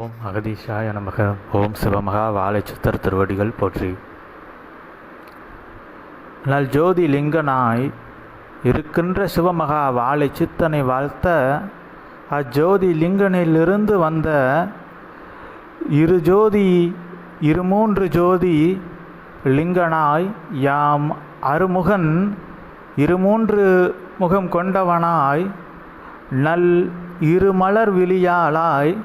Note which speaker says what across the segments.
Speaker 1: ஓம் அகதீஷாய நமக. ஓம் சிவமகா. வாழைச்சித்தர் திருவடிகள் போற்றி. நல் ஜோதி லிங்கனாய் இருக்கின்ற சிவமகா வாழை சித்தனை வாழ்த்த அஜோதி லிங்கனிலிருந்து வந்த இரு ஜோதி இரு மூன்று ஜோதி லிங்கனாய் யாம் அருமுகன் இருமூன்று முகம் கொண்டவனாய் நல் இருமலர் விழியாளாய்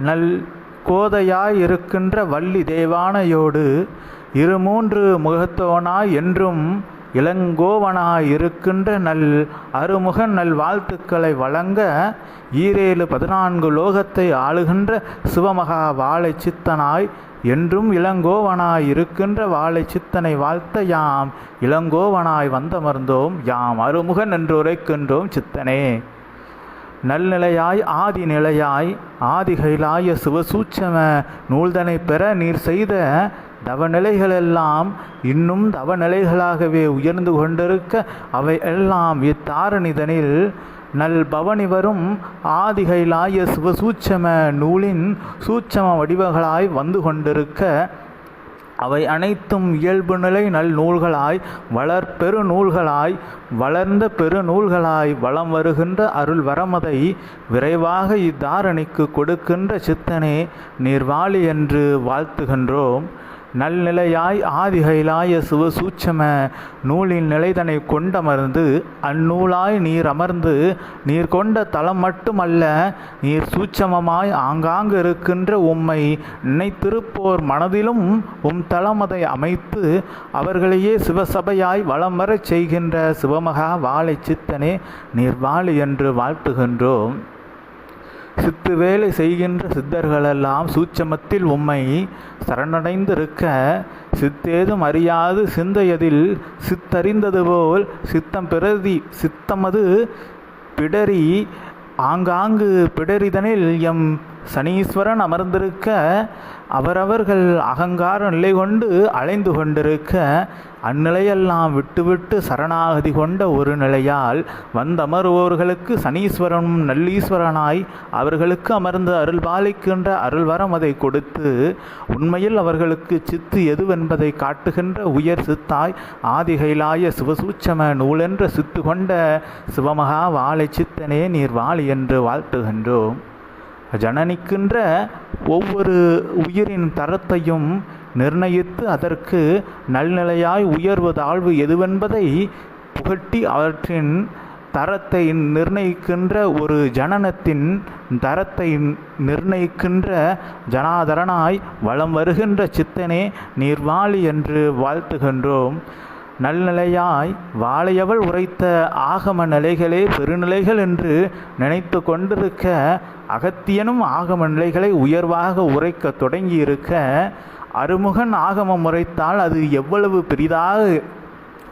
Speaker 1: நல் கோதையாய் இருக்கின்ற வள்ளி தேவானையோடு இருமூன்று முகத்தோனாய் என்றும் இளங்கோவனாய் இருக்கின்ற நல் அருமுக நல் வாழ்த்துக்களை வழங்க ஈரேழு பதினான்கு லோகத்தை ஆளுகின்ற சிவமகா வாழை சித்தனாய் என்றும் இளங்கோவனாய் இருக்கின்ற வாழை சித்தனை வாழ்த்த யாம் இளங்கோவனாய் வந்தமர்ந்தோம். யாம் அருமுகன் என்று உரைக்கின்றோம். சித்தனே. நல்நிலையாய் ஆதி நிலையாய் ஆதிகைலாய சிவசூட்சம நூல்தனை பெற நீர் செய்த தவநிலைகளெல்லாம் இன்னும் தவநிலைகளாகவே உயர்ந்து கொண்டிருக்க அவை எல்லாம் இத்தாரணிதனில் நல் பவனி வரும் ஆதிகைலாய சிவசூட்சம நூலின் சூட்சம வடிவங்களாய் வந்து கொண்டிருக்க அவை அனைத்தும் இயல்பு நிலை நல் நூல்களாய் வளர்பெரு நூல்களாய் வளர்ந்த பெரு நூல்களாய் வளம் வருகின்ற அருள் வரமதை விரைவாக இத்தாரணிக்கு கொடுக்கின்ற சித்தனே நீர்வாளி என்று வாழ்த்துகின்றோம். நல்நிலையாய் ஆதிகைலாய சிவசூட்சம நூலின் நிலைதனை கொண்டமர்ந்து அந்நூலாய் நீர் அமர்ந்து நீர் கொண்ட தலம் மட்டுமல்ல நீர் சூட்சமமாய் ஆங்காங்கு இருக்கின்ற உம்மை நினைத்திருப்போர் மனதிலும் உம் தளமதை அமைத்து அவர்களையே சிவசபையாய் வலம் வரச் செய்கின்ற சிவமகா வாழை சித்தனே நீர் வாழு என்று வாழ்த்துகின்றோம். சித்து வேலை செய்கின்ற சித்தர்களெல்லாம் சூட்சமத்தில் உம்மை சரணடைந்திருக்க சித்தேதும் அறியாது சிந்தையதில் சித்தறிந்தது போல் சித்தம் பிரதி சித்தமது பிடரி ஆங்காங்கு பிடரிதனில் எம் சனீஸ்வரன் அமர்ந்திருக்க அவரவர்கள் அகங்கார நிலை கொண்டு அலைந்து கொண்டிருக்க அந்நிலையெல்லாம் விட்டுவிட்டு சரணாகதி கொண்ட ஒரு நிலையால் வந்தமருவோர்களுக்கு சனீஸ்வரனும் நல்லீஸ்வரனாய் அவர்களுக்கு அமர்ந்து அருள் பாலிக்கின்ற அருள்வரம் அதை கொடுத்து உண்மையில் அவர்களுக்கு சித்து எதுவென்பதை காட்டுகின்ற உயர் சித்தாய் ஆதிகைலாய சிவசூச்சம நூலென்ற சித்து கொண்ட சிவமகா வாழை சித்தனே நீர் வாழி என்று வாழ்த்துகின்றோம். ஜனனிக்கின்ற ஒவ்வொரு உயிரின் தரத்தையும் நிர்ணயித்து அதற்கு நல்நிலையாய் உயர்வு தாழ்வு எதுவென்பதை புகட்டி அவற்றின் தரத்தை நிர்ணயிக்கின்ற ஒரு ஜனனத்தின் தரத்தை நிர்ணயிக்கின்ற ஜனாதரனாய் வலம் வருகின்ற சித்தனே நீர்வாளி என்று வாழ்த்துகின்றோம். நல்நிலையாய் வாழையவள் உரைத்த ஆகம நிலைகளே பெருநிலைகள் என்று நினைத்து கொண்டிருக்க அகத்தியனும் ஆகம நிலைகளை உயர்வாக உரைக்க தொடங்கியிருக்க அருமுகன் ஆகமம் உரைத்தால் அது எவ்வளவு பெரிதாக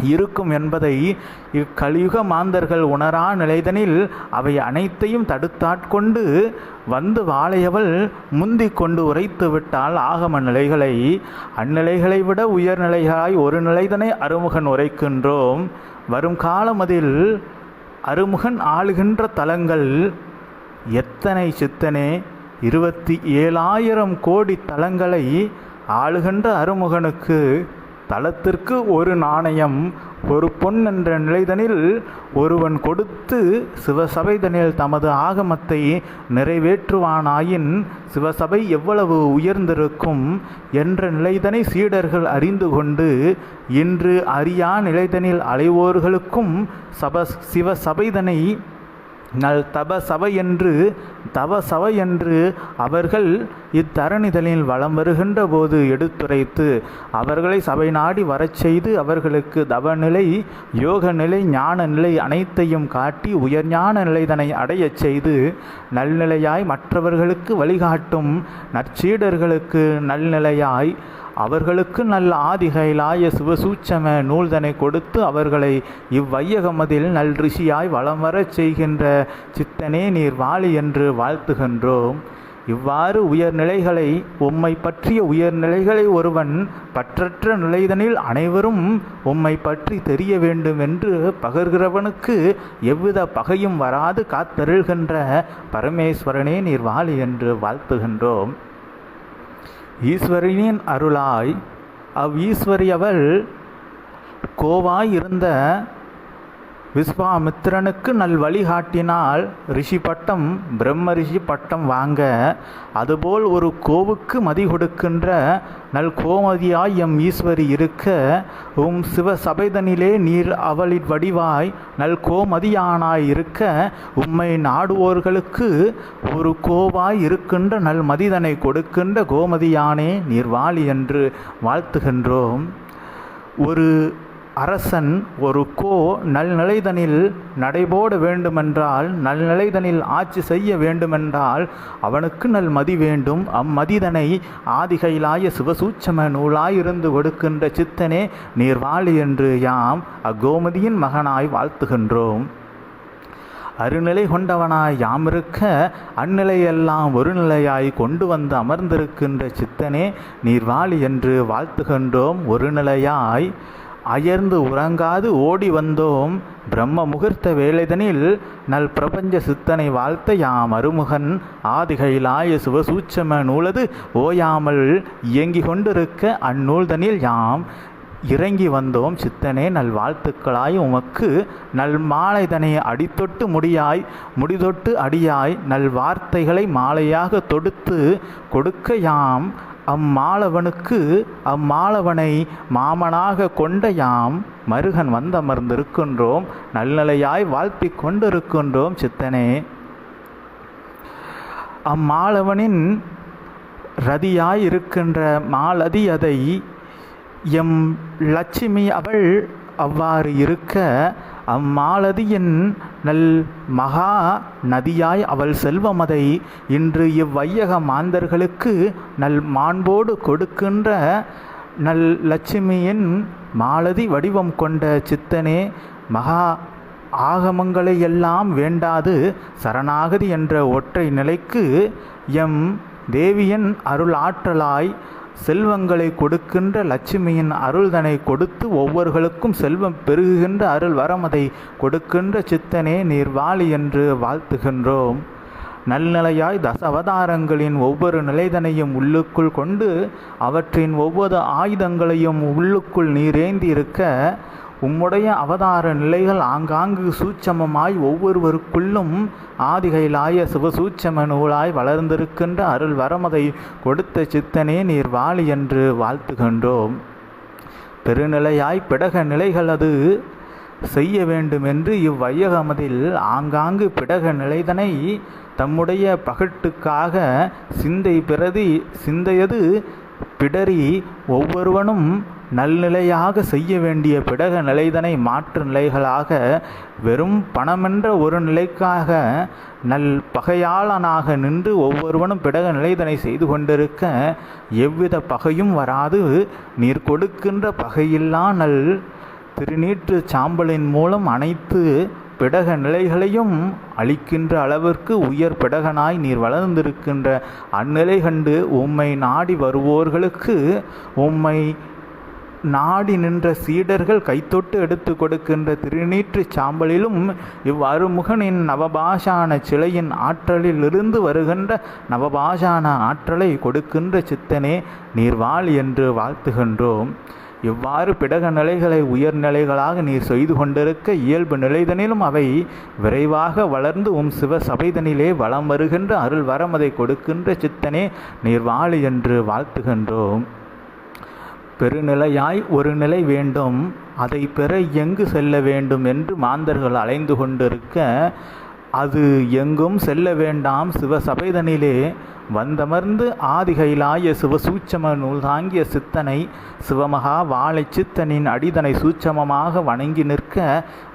Speaker 1: இருக்கும் என்பதை இக்கலியுக மாந்தர்கள் உணரா நிலைதனில் அவை அனைத்தையும் தடுத்தாட்கொண்டு வந்து வாழையவள் முந்தி கொண்டு உரைத்து விட்டால் ஆகம நிலைகளை. அந்நிலைகளை விட உயர்நிலைகளாய் ஒரு நிலைதனை அருமுகன் உரைக்கின்றோம். வரும் காலம் அதில் அருமுகன் ஆளுகின்ற தலங்கள் எத்தனை சித்தனே? இருபத்தி ஏழாயிரம் கோடி தலங்களை ஆளுகின்ற அருமுகனுக்கு தளத்திற்கு ஒரு நாணயம் ஒரு பொன் என்ற நிலைதனில் ஒருவன் கொடுத்து சிவசபைதனில் தமது ஆகமத்தை நிறைவேற்றுவானாயின் சிவசபை எவ்வளவு உயர்ந்திருக்கும் என்ற நிலைதனை சீடர்கள் அறிந்து கொண்டு இன்று அறியா நிலைதனில் அலைவோர்களுக்கும் சப சிவசபைதனை நல் தப சபை என்று தவ சபை என்று அவர்கள் இத்தரணிதலில் வலம் வருகின்ற போது எடுத்துரைத்து அவர்களை சபை நாடி வரச் செய்து அவர்களுக்கு தவநிலை யோக நிலை ஞான நிலை அனைத்தையும் காட்டி உயர்ஞான நிலைதனை அடையச் செய்து நல்நிலையாய் மற்றவர்களுக்கு வழிகாட்டும் நற்சீடர்களுக்கு நல்நிலையாய் அவர்களுக்கு நல்ல ஆதிகைலாய சிவசூச்சம நூல்தனை கொடுத்து அவர்களை இவ்வையகமதில் நல் ரிஷியாய் வலம் வரச் செய்கின்ற சித்தனே நீர் வாழி என்று வாழ்த்துகின்றோம். இவ்வாறு உயர்நிலைகளை உம்மை பற்றிய உயர்நிலைகளை ஒருவன் பற்றற்ற நிலைதனில் அனைவரும் உம்மை பற்றி தெரிய வேண்டும் என்று பகர்கிறவனுக்கு எவ்வித பகையும் வராது காத்தருள்கின்ற பரமேஸ்வரனே நீர் வாழி என்று வாழ்த்துகின்றோம். ஈஸ்வரியின் அருளாய் அவ் ஈஸ்வரி அவள் கோவாய் இருந்த விஸ்வாமித்திரனுக்கு நல் வழிகாட்டினால் ரிஷி பட்டம் பிரம்ம ரிஷி பட்டம் வாங்க அதுபோல் ஒரு கோவுக்கு மதி கொடுக்கின்ற நல் கோமதியாய் எம் ஈஸ்வரி இருக்க உம் சிவ சபைதனிலே நீர் அவளின் வடிவாய் நல் கோமதியானாய் இருக்க உம்மை நாடுவோர்களுக்கு ஒரு கோவாய் இருக்கின்ற நல் மதிதனை கொடுக்கின்ற கோமதியானே நீர் வாழி என்று வாழ்த்துகின்றோம். ஒரு அரசன் ஒரு கோ நல்நிலைதனில் நடைபோட வேண்டுமென்றால் நல்நிலைதனில் ஆட்சி செய்ய வேண்டுமென்றால் அவனுக்கு நல் மதி வேண்டும். அம்மதிதனை ஆதிகைலாய சிவசூட்சம நூலாயிருந்து கொடுக்கின்ற சித்தனே நீர்வாளி என்று யாம் அக்கோமதியின் மகனாய் வாழ்த்துகின்றோம். அருநிலை கொண்டவனாய் யாமிருக்க அந்நிலையெல்லாம் ஒரு நிலையாய் கொண்டு வந்து அமர்ந்திருக்கின்ற சித்தனே நீர்வாளி என்று வாழ்த்துகின்றோம். ஒரு நிலையாய் அயர்ந்து உறங்காது ஓடி வந்தோம். பிரம்ம முகூர்த்த வேலைதனில் நல் பிரபஞ்ச சித்தனை வாழ்த்த யாம் அருமுகன். ஆதிகைலாய சிவசூட்சம நூலது ஓயாமல் இயங்கி கொண்டிருக்க அந்நூல்தனில் யாம் இறங்கி வந்தோம். சித்தனே நல் வாழ்த்துக்களாய் உமக்கு. நல் மாலைதனை அடித்தொட்டு முடியாய். முடிதொட்டு அடியாய். நல் வார்த்தைகளை மாலையாக தொடுத்து கொடுக்க யாம் அம்மாளவனுக்கு அம்மாளவனை மாமனாக கொண்ட யாம் மருகன் வந்தமர்ந்திருக்கின்றோம் நல்நிலையாய் வாழ்த்தி கொண்டிருக்கின்றோம் சித்தனே. அம்மாளவனின் ரதியாய் இருக்கின்ற மாலதி அதை எம் லட்சுமி அவள் அவ்வாறு இருக்க அம்மாலதியின் நல் மகா நதியாய் அவள் செல்வமதை இன்று இவ்வையக மாந்தர்களுக்கு நல் மாண்போடு கொடுக்கின்ற நல் லட்சுமியின் மாலதி வடிவம் கொண்ட சித்தனே மகா ஆகமங்களை எல்லாம் வேண்டாது சரணாகதி என்ற ஒற்றை நிலைக்கு எம் தேவியன் அருள் ஆற்றலாய் செல்வங்களை கொடுக்கின்ற லட்சுமியின் அருள்தனை கொடுத்து ஒவ்வொருகளுக்கும் செல்வம் பெருகுகின்ற அருள் வரமதை கொடுக்கின்ற சித்தனே நீர் வாழி என்று வாழ்த்துகின்றோம். நல்நிலையாய் தசவதாரங்களின் ஒவ்வொரு நிலைதனையும் உள்ளுக்குள் கொண்டு அவற்றின் ஒவ்வொரு ஆயுதங்களையும் உள்ளுக்குள் நீரேந்தி இருக்க உம்முடைய அவதார நிலைகள் ஆங்காங்கு சூட்சமமாய் ஒவ்வொருவருக்குள்ளும் ஆதிகைலாய சிவசூட்சம நூலாய் வளர்ந்திருக்கின்ற அருள் வரமதை கொடுத்த சித்தனே நீர் வாழி என்று வாழ்த்துகின்றோம். பெருநிலையாய் பிடக நிலைகள் அது செய்ய வேண்டும் என்று இவ்வையகமதில் ஆங்காங்கு பிடக நிலைதனை தம்முடைய பகட்டுக்காக சிந்தை பிரதி சிந்தையது பிடரி ஒவ்வொருவனும் நல்நிலையாக செய்ய வேண்டிய பிடக நிலைதனை மாற்று நிலைகளாக வெறும் பணமென்ற ஒரு நிலைக்காக நல் பகையாளனாக நின்று ஒவ்வொருவனும் பிடக நிலைதனை செய்து கொண்டிருக்க எவ்வித பகையும் வராது. நீர் கொடுக்கின்ற பகையில்லா நல் திருநீற்று சாம்பலின் மூலம் அனைத்து பிடக நிலைகளையும் அளிக்கின்ற அளவிற்கு உயர் பிடகனாய் நீர் வளர்ந்திருக்கின்ற அந்நிலை கண்டு உம்மை நாடி வருவோர்களுக்கு உம்மை நாடி நின்ற சீடர்கள் கைத்தொட்டு எடுத்து கொடுக்கின்ற திருநீற்று சாம்பலிலும் இவ்வருமுகனின் நவபாஷான சிலையின் ஆற்றலிலிருந்து வருகின்ற நவபாஷான ஆற்றலை கொடுக்கின்ற சித்தனே நீர்வாள் என்று வாழ்த்துகின்றோம். இவ்வாறு பிடக நிலைகளை உயர்நிலைகளாக நீர் செய்து கொண்டிருக்க இயல்பு நிலைதனிலும் அவை விரைவாக வளர்ந்து உம் சிவ சபைதனிலே வளம் வருகின்ற அருள் வரமதை கொடுக்கின்ற சித்தனே நீர் வாழு என்று வாழ்த்துகின்றோம். பெருநிலையாய் ஒரு நிலை வேண்டும் அதை பெற எங்கு செல்ல வேண்டும் என்று மாந்தர்கள் அலைந்து கொண்டிருக்க அது எங்கும் செல்ல வேண்டாம். சிவசபைதனிலே வந்தமர்ந்து ஆதிகைலாய சிவசூச்சம நூல் தாங்கிய சித்தனை சிவமகா வாழை சித்தனின் அடிதனை சூட்சமமாக வணங்கி நிற்க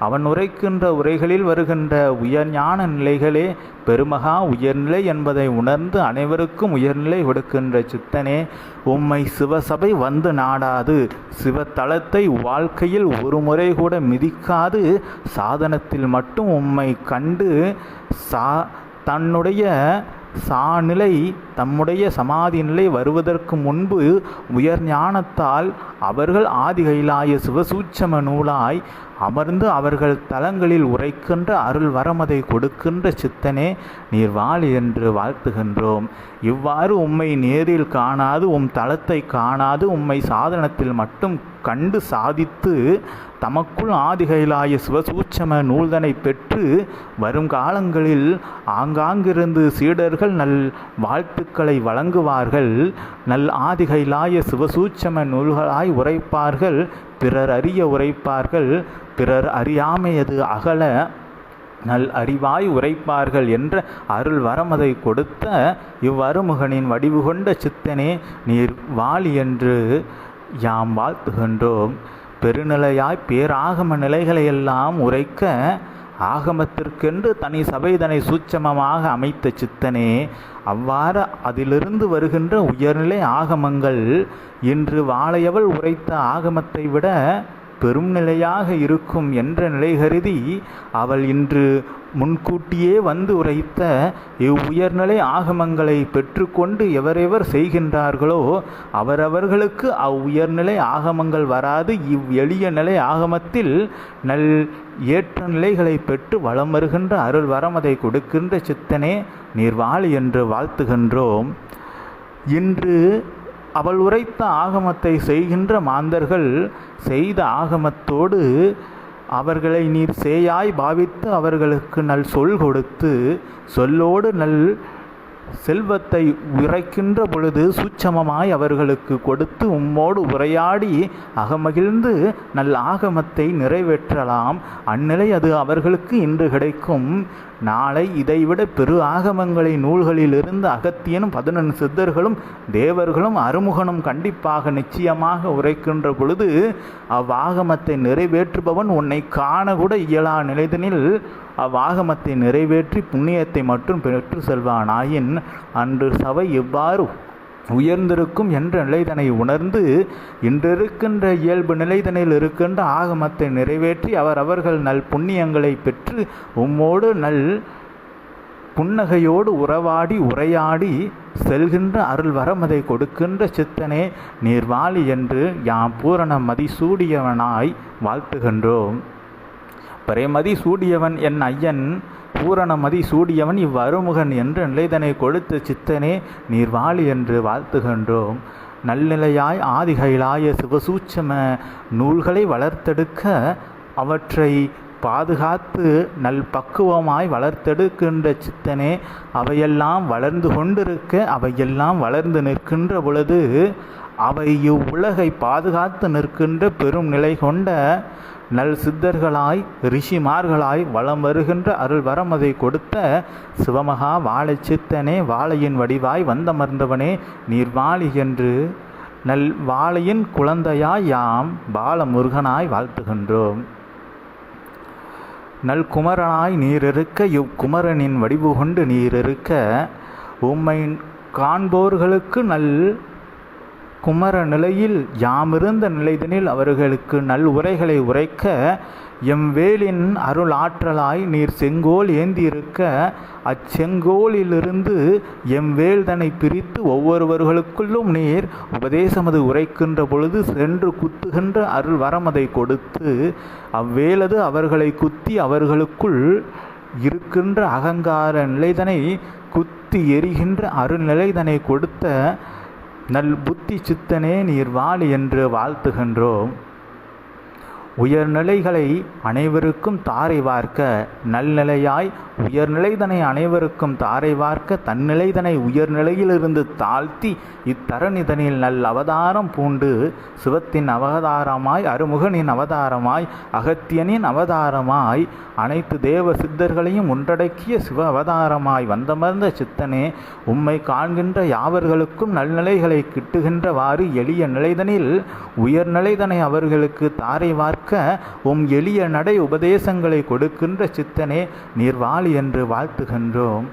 Speaker 1: அவன் உரைக்கின்ற உரைகளில் வருகின்ற உயர்ஞான நிலைகளே பெருமகா உயர்நிலை என்பதை உணர்ந்து அனைவருக்கும் உயர்நிலை கொடுக்கின்ற சித்தனே உம்மை சிவசபை வந்து நாடாது. சிவத்தலத்தை வாழ்க்கையில் ஒரு முறை கூட மிதிக்காது. சாதனத்தில் மட்டும் உம்மை கண்டு சா தன்னுடைய சாநிலை தம்முடைய சமாதி நிலை வருவதற்கு முன்பு உயர் ஞானத்தால் அவர்கள் ஆதிகைலாய சிவசூட்சம நூலாய் அமர்ந்து அவர்கள் தலங்களில் உரைக்கின்ற அருள் வரமதை கொடுக்கின்ற சித்தனே நீர் வாழ் என்று வாழ்த்துகின்றோம். இவ்வாறு உம்மை நேரில் காணாது உம் தளத்தை காணாது உம்மை சாதனத்தில் மட்டும் கண்டு சாதித்து தமக்குள் ஆதிகைலாய சிவசூட்சம நூல்தனை பெற்று வரும் காலங்களில் ஆங்காங்கிருந்து சீடர்கள் நல் வாழ்த்துக்களை வழங்குவார்கள். நல் ஆதிகைலாய சிவசூட்சம நூல்களாய் உரைப்பார்கள். பிறர் அறிய உரைப்பார்கள். பிறர் அறியாமையது அகல நல் அறிவாய் உரைப்பார்கள் என்ற அருள் வரமதை கொடுத்த இவ்வருமுகனின் வடிவு கொண்ட சித்தனே நீர் வாழி என்று யாம் வாழ்த்துகின்றோம். பெருநிலையாய் பேராகம நிலைகளையெல்லாம் உரைக்க ஆகமத்திற்கென்று தனி சபைதனை சூட்சமமாக அமைத்த சித்தனே அவ்வாறு அதிலிருந்து வருகின்ற உயர்நிலை ஆகமங்கள் இன்று வாழையவள் உரைத்த ஆகமத்தை விட பெரும் நிலையாக இருக்கும் என்ற நிலை கருதி அவள் இன்று முன்கூட்டியே வந்து உரைத்த இவ்வுயர்நிலை ஆகமங்களை பெற்றுக்கொண்டு எவரெவர் செய்கின்றார்களோ அவரவர்களுக்கு அவ்வுயர்நிலை ஆகமங்கள் வராது. இவ் எளிய நிலை ஆகமத்தில் நல் ஏற்ற நிலைகளை பெற்று வளம் வருகின்ற அருள் வரமதை கொடுக்கின்ற சித்தனே நீர்வாழி என்று வாழ்த்துகின்றோம். இன்று அவள் உரைத்த ஆகமத்தை செய்கின்ற மாந்தர்கள் செய்த ஆகமத்தோடு அவர்களை நீர் சேயாய் பாவித்து அவர்களுக்கு நல் சொல் கொடுத்து சொல்லோடு நல் செல்வத்தை உரைக்கின்ற பொழுது சுச்சமமாய் அவர்களுக்கு கொடுத்து உம்மோடு உரையாடி அகமகிழ்ந்து நல் ஆகமத்தை நிறைவேற்றலாம். அந்நிலை அது அவர்களுக்கு இன்று கிடைக்கும். நாளை இதைவிட பெரு ஆகமங்களை நூல்களிலிருந்து அகத்தியனும் பதினொன்று சித்தர்களும் தேவர்களும் அருமுகனும் கண்டிப்பாக நிச்சயமாக உரைக்கின்ற பொழுது அவ்வாகமத்தை நிறைவேற்றுபவன் உன்னை காணக்கூட இயலா நிலைதனில் அவ்வாகமத்தை நிறைவேற்றி புண்ணியத்தை மட்டும் பெற்று செல்வானாயின் அன்று சபை எவ்வாறு உயர்ந்திருக்கும் என்ற நிலைதனை உணர்ந்து இன்றிருக்கின்ற இயல்பு நிலைதனில் இருக்கின்ற ஆகமத்தை நிறைவேற்றி அவர் அவர்கள் நல் புண்ணியங்களை பெற்று உம்மோடு நல் புன்னகையோடு உறவாடி உரையாடி செல்கின்ற அருள் வரமதை கொடுக்கின்ற சித்தனே நீர்வாளி என்று யாம் பூரண மதிசூடியவனாய் வாழ்த்துகின்றோம். பிரேமதி சூடியவன் என் ஐயன் பூரணமதி சூடியவன் இவ்வருமுகன் என்ற நிலைதனை கொடுத்த சித்தனே நீர்வாளி என்று வாழ்த்துகின்றோம். நல்நிலையாய் ஆதிகைலாய சிவசூட்சம நூல்களை வளர்த்தெடுக்க அவற்றை பாதுகாத்து நல் பக்குவமாய் வளர்த்தெடுக்கின்ற சித்தனே அவையெல்லாம் வளர்ந்து கொண்டிருக்க அவையெல்லாம் வளர்ந்து நிற்கின்ற பொழுது அவை இவ்வுலகை பாதுகாத்து நிற்கின்ற பெரும் நிலை கொண்ட நல் சித்தர்களாய் ரிஷிமார்களாய் வலம் வருகின்ற அருள் வரமதை கொடுத்த சிவமகா வாழை சித்தனே வாழையின் வடிவாய் வந்தமர்ந்தவனே நீர் வாழி என்று நல் வாழையின் குழந்தையாய் யாம் பாலமுருகனாய் வாழ்த்துகின்றோம். நல் குமரனாய் நீரிருக்க இவ்குமரனின் வடிவு கொண்டு நீரிருக்க உம்மை காண்போர்களுக்கு நல் குமர நிலையில் யாமிருந்த நிலைதனில் அவர்களுக்கு நல் உரைகளை உரைக்க எம் வேலின் அருள் ஆற்றலாய் நீர் செங்கோல் ஏந்தியிருக்க அச்செங்கோலிலிருந்து எம்வேல்தனை பிரித்து ஒவ்வொருவர்களுக்குள்ளும் நீர் உபதேசமது உரைக்கின்ற பொழுது சென்று குத்துகின்ற அருள் வரமதை கொடுத்து அவ்வேலது அவர்களை குத்தி அவர்களுக்குள் இருக்கின்ற அகங்கார நிலைதனை குத்தி எரிகின்ற அருள்நிலைதனை கொடுத்த நல் புத்தி சித்தனே நீர் வாழ் என்று வாழ்த்துகின்றோம். உயர்நிலைகளை அனைவருக்கும் தாரை வார்க்க நல்நிலையாய் உயர்நிலைதனை அனைவருக்கும் தாரை வார்க்க தன்னிலைதனை உயர்நிலையிலிருந்து தாழ்த்தி இத்தரணிதனில் நல் அவதாரம் பூண்டு சிவத்தின் அவதாரமாய் அருமுகனின் அவதாரமாய் அகத்தியனின் அவதாரமாய் அனைத்து தேவ சித்தர்களையும் ஒன்றடக்கிய சிவ அவதாரமாய் வந்தமர்ந்த சித்தனே உம்மை காண்கின்ற யாவர்களுக்கும் நல்நிலைகளை கிட்டுகின்றவாறு எளிய நிலைதனில் உயர்நிலைதனை அவர்களுக்கு தாரை வார்க்க உம் எளிய நடை உபதேசங்களை கொடுக்கின்ற சித்தனே நீர்வாளி என்று வாழ்த்துகின்றோம்.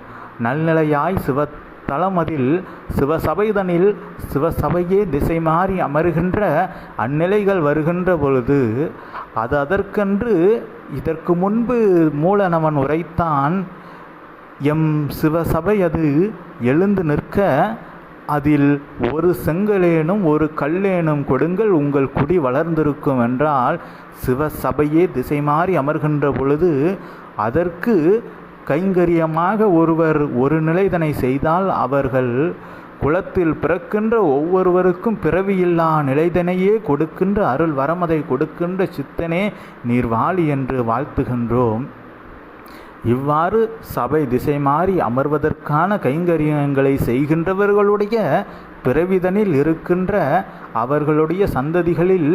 Speaker 1: நல்நிலையாய் சிவ தளமதில் சிவசபைதனில் சிவசபையே திசை மாறி அமருகின்ற அந்நிலைகள் வருகின்ற பொழுது அது அதற்கென்று இதற்கு முன்பு மூலனவன் உரைத்தான் எம் சிவசபை அது எழுந்து நிற்க அதில் ஒரு செங்கலேனும் ஒரு கல்லேனும் கொடுங்கள் உங்கள் குடி வளர்ந்திருக்கும் என்றால் சிவசபையே திசை மாறி அமர்கின்ற பொழுது அதற்கு கைங்கரியமாக ஒருவர் ஒரு நிலைதனை செய்தால் அவர்கள் குலத்தில் பிறக்கின்ற ஒவ்வொருவருக்கும் பிறவியில்லா நிலைதனையே கொடுக்கின்ற அருள் வரமதை கொடுக்கின்ற சித்தனே நீர் வாழி என்று வாழ்த்துகின்றோம். இவ்வாறு சபை திசை மாறி அமர்வதற்கான கைங்கரியங்களை செய்கின்றவர்களுடைய பிறவிதனில் இருக்கின்ற அவர்களுடைய சந்ததிகளில்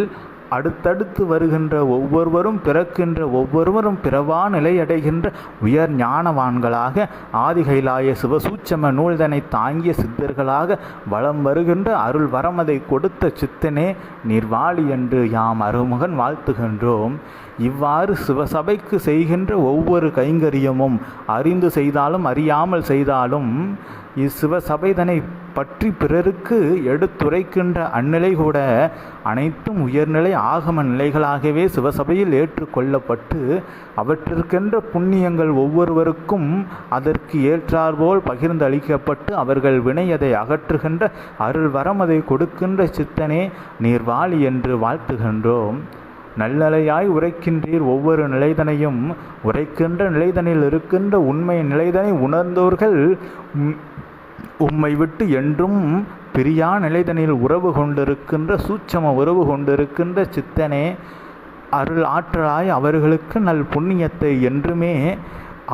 Speaker 1: அடுத்தடுத்து வருகின்ற ஒவ்வொருவரும் பிறக்கின்ற ஒவ்வொருவரும் பிறவா நிலையடைகின்ற உயர் ஞானவான்களாக ஆதிகைலாய சிவசூச்சம நூல்தனை தாங்கிய சித்தர்களாக வலம் வருகின்ற அருள் வரமதை கொடுத்த சித்தனே நிர்வாளி என்று யாம் அருமுகன் வாழ்த்துகின்றோம். இவ்வாறு சிவசபைக்கு செய்கின்ற ஒவ்வொரு கைங்கரியமும் அறிந்து செய்தாலும் அறியாமல் செய்தாலும் இச்சிவசபைதனை பற்றி பிறருக்கு எடுத்துரைக்கின்ற அந்நிலை கூட அனைத்தும் உயர்நிலை ஆகம நிலைகளாகவே சிவசபையில் ஏற்றுக்கொள்ளப்பட்டு அவற்றிற்கென்ற புண்ணியங்கள் ஒவ்வொருவருக்கும் அதற்கு ஏற்றாற்போல் பகிர்ந்து அளிக்கப்பட்டு அவர்கள் வினையதை அகற்றுகின்ற அருள் அதை கொடுக்கின்ற சித்தனே நீர்வாளி என்று வாழ்த்துகின்றோம். நல்லலையாய் உரைக்கின்றீர் ஒவ்வொரு நிலைதனையும். உரைக்கின்ற நிலைதனில் இருக்கின்ற உண்மை நிலைதனை உணர்ந்தோர்கள் உம்மை விட்டு என்றும் பிரியா நிலைதனில் உறவு கொண்டிருக்கின்ற சூட்சம உறவு கொண்டிருக்கின்ற சித்தனே அருள் ஆற்றலாய் அவர்களுக்கு நல் புண்ணியத்தை என்றுமே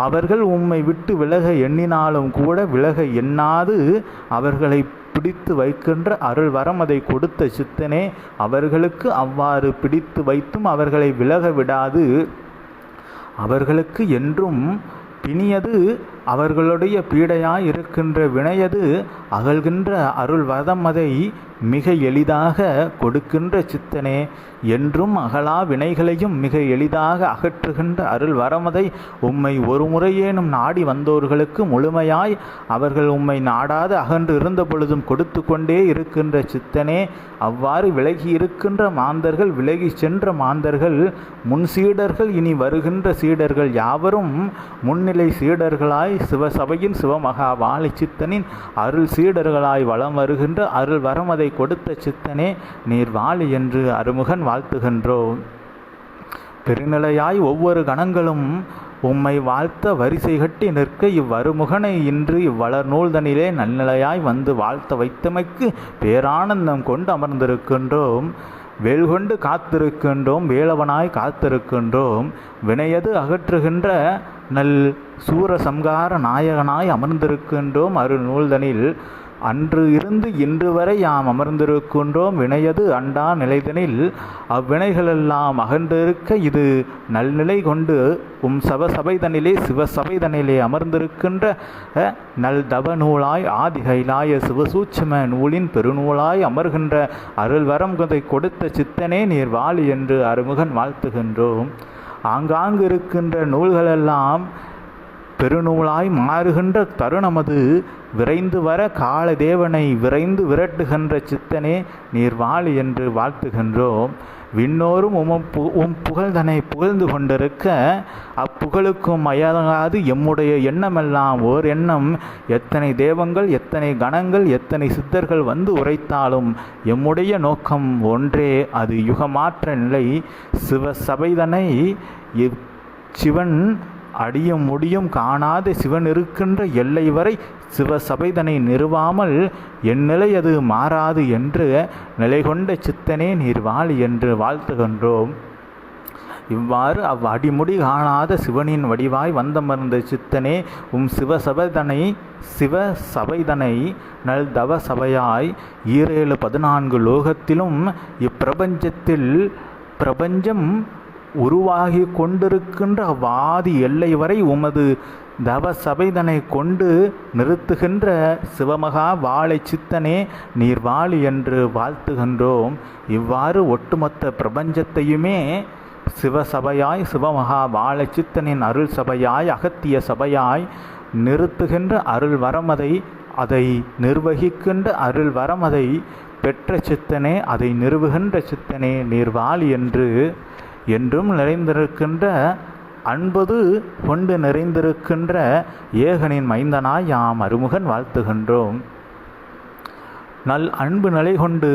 Speaker 1: அவர்கள் உம்மை விட்டு விலக எண்ணினாலும் கூட விலக எண்ணாது அவர்களை பிடித்து வைக்கின்ற அருள் வரம் அதை கொடுத்த சித்தனே அவர்களுக்கு அவ்வாறு பிடித்து வைத்தும் அவர்களை விலக விடாது. அவர்களுக்கு என்றும் பிணியது அவர்களுடைய பீடையாய் இருக்கின்ற வினையது அகழ்கின்ற அருள் வதமதை மிக எளிதாக கொடுக்கின்ற சித்தனே. என்றும் அகலா வினைகளையும் மிக எளிதாக அகற்றுகின்ற அருள் வரமதை உம்மை ஒரு முறையேனும் நாடி வந்தோர்களுக்கு முழுமையாய் அவர்கள் உம்மை நாடாது அகன்று இருந்த பொழுதும் கொடுத்து கொண்டே இருக்கின்ற சித்தனே அவ்வாறு விலகி இருக்கின்ற மாந்தர்கள் விலகி சென்ற மாந்தர்கள் முன் சீடர்கள் இனி வருகின்ற சீடர்கள் யாவரும் முன்னிலை சீடர்களாய் சிவசபையின் சிவமகா வாழை சித்தனின் அருள் சீடர்களாய் வலம் வருகின்ற அருள் வரமதை கொடுத்த சித்தனே நீர் வாழி என்று அருமுகன் வாழ்த்துகின்றோம் பெருநிலையாய் ஒவ்வொரு கணங்களும் உம்மை வாழ்த்த வரிசை கட்டி நிற்க இவ்வருமுகனை இன்று இவ்வளர் நூல்தனிலே நல்நிலையாய் வந்து வாழ்த்த வைத்தமைக்கு பேரானந்தம் கொண்டு அமர்ந்திருக்கின்றோம். வேல்கொண்டு காத்திருக்கின்றோம் வேலவனாய் காத்திருக்கின்றோம். வினையது அகற்றுகின்ற நல் சூரசம்கார நாயகனாய் அமர்ந்திருக்கின்றோம் அரு நூல்தனில். அன்று இருந்து இன்று வரை யாம் அமர்ந்திருக்கின்றோம். வினையது அண்டா நிலைதனில் அவ்வினைகளெல்லாம் அகன்றிருக்க இது நல்நிலை கொண்டு உம் சபசபைதனிலே சிவசபைதனிலே அமர்ந்திருக்கின்ற நல் தவ நூலாய் ஆதிகைலாய சிவசூட்சம நூலின் பெருநூலாய் அமர்கின்ற அருள்வரம் கதை கொடுத்த சித்தனே நீர் வாழி என்று அருமுகன் வாழ்த்துகின்றோம். ஆங்காங்கு இருக்கின்ற நூல்களெல்லாம் பெருநூலாய் மாறுகின்ற தருணமது விரைந்து வர காலதேவனை விரைந்து விரட்டுகின்ற சித்தனே நீர் வாழி என்று வாழ்த்துகின்றோம். விண்ணோரும் உம் பு உம் புகழ்தனை புகழ்ந்து கொண்டிருக்க அப்புகழுக்கும் அயலாது எம்முடைய எண்ணமெல்லாம் ஓர் எண்ணம். எத்தனை தேவங்கள் எத்தனை கணங்கள் எத்தனை சித்தர்கள் வந்து உரைத்தாலும் எம்முடைய நோக்கம் ஒன்றே அது யுகமாற்ற நிலை. சிவசபைதனை சிவன் அடியும் முடியும் காணாத சிவன் இருக்கின்ற எல்லை வரை சிவசபைதனை நிறுவாமல் என் நிலை அது மாறாது என்று நிலை கொண்ட சித்தனே நீர் வாழி என்று வாழ்த்துகின்றோம். இவ்வாறு அவ் அடிமுடி காணாத சிவனின் வடிவாய் வந்தமர்ந்த சித்தனே உம் சிவசபைதனை சிவ சபைதனை நல் தவ சபையாய் ஈரேழு பதினான்கு லோகத்திலும் இப்பிரபஞ்சத்தில் பிரபஞ்சம் உருவாகி கொண்டிருக்கின்ற வாதி எல்லை வரை உமது தவ சபைதனை கொண்டு நிறுத்துகின்ற சிவமகா வாழை சித்தனே நீர் வாழி என்று வாழ்த்துகின்றோம். இவ்வாறு ஒட்டுமொத்த பிரபஞ்சத்தையுமே சிவசபையாய் சிவமகா வாழை சித்தனின் அருள் சபையாய் அகத்திய சபையாய் நிறுத்துகின்ற அருள் வரமதை அதை நிர்வகிக்கின்ற அருள் வரமதை பெற்ற சித்தனே அதை நிறுவுகின்ற சித்தனே நீர்வாளி என்று என்றும் நிறைந்திருக்கின்ற அன்பது கொண்டு நிறைந்திருக்கின்ற ஏகனின் மைந்தனாய் யாம் அருமுகன் வாழ்த்துகின்றோம். நல் அன்பு நிலை கொண்டு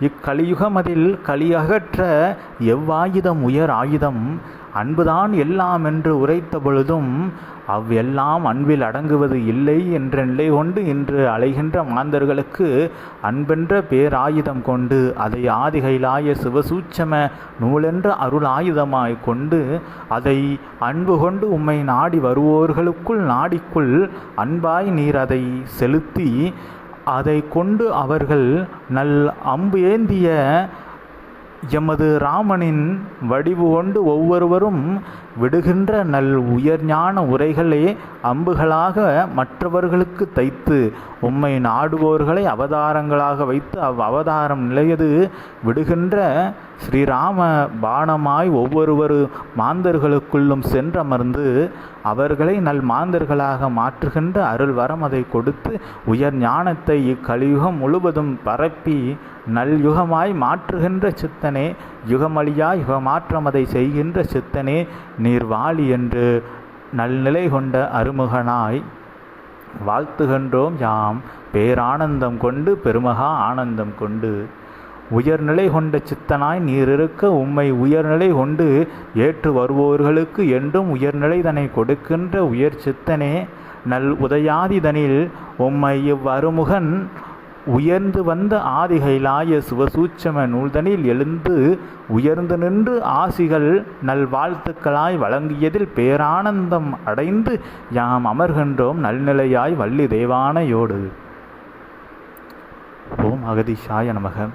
Speaker 1: இக்கலியுகமதில் கலியகற்ற எவ்வாயுதம் உயர் ஆயுதம் அன்புதான் எல்லாம் என்று உரைத்த பொழுதும் அவ்வெல்லாம் அன்பில் அடங்குவது இல்லை என்ற நிலை கொண்டு இன்று அலைகின்ற மாந்தர்களுக்கு அன்பென்ற பேராயுதம் கொண்டு அதை ஆதிகைலாய சிவசூட்சம நூலென்ற அருள் ஆயுதமாய் கொண்டு அதை அன்பு கொண்டு உம்மை நாடி வருவோர்களுக்குள் நாடிக்குள் அன்பாய் நீர் அதை செலுத்தி அதை கொண்டு அவர்கள் நல் அம்பு ஏந்திய எமது ராமனின் வடிவு கொண்டு ஒவ்வொருவரும் விடுகின்ற நல் உயர்ஞான உரைகளே அம்புகளாக மற்றவர்களுக்கு தைத்து உம்மை நாடுவோர்களை அவதாரங்களாக வைத்து அவ் அவதாரம் நிலையது விடுகின்ற ஸ்ரீராம பானமாய் ஒவ்வொருவரு மாந்தர்களுக்குள்ளும் சென்றமர்ந்து அவர்களை நல் மாந்தர்களாக மாற்றுகின்ற அருள் வரம் அதை கொடுத்து உயர் ஞானத்தை இக்கலியுகம் முழுவதும் பரப்பி நல் யுகமாய் மாற்றுகின்ற சித்தனே யுகமளியா யுகமாற்றம் அதை செய்கின்ற சித்தனே நீர் வாழி என்று நல்நிலை கொண்ட அருமுகனாய் வாழ்த்துகின்றோம் யாம். பேரானந்தம் கொண்டு பெருமகா ஆனந்தம் கொண்டு. உயர்நிலை கொண்ட சித்தனாய் நீர் இருக்க உம்மை உயர்நிலை கொண்டு ஏற்று வருவோர்களுக்கு என்றும் உயர்நிலை தன்னை கொடுக்கின்ற உயர் சித்தனே நல் உதயாதிதனில் உம்மை இவ்வருமுகன் உயர்ந்து வந்த ஆதிகைலாய சிவசூட்சம நூல்தனில் எழுந்து உயர்ந்து நின்று ஆசிகள் நல்வாழ்த்துக்களாய் வழங்கியதில் பேரானந்தம் அடைந்து யாம் அமர்கின்றோம் நல்நிலையாய் வள்ளி தேவானையோடு ஓம் அகதிஷாய நமகம்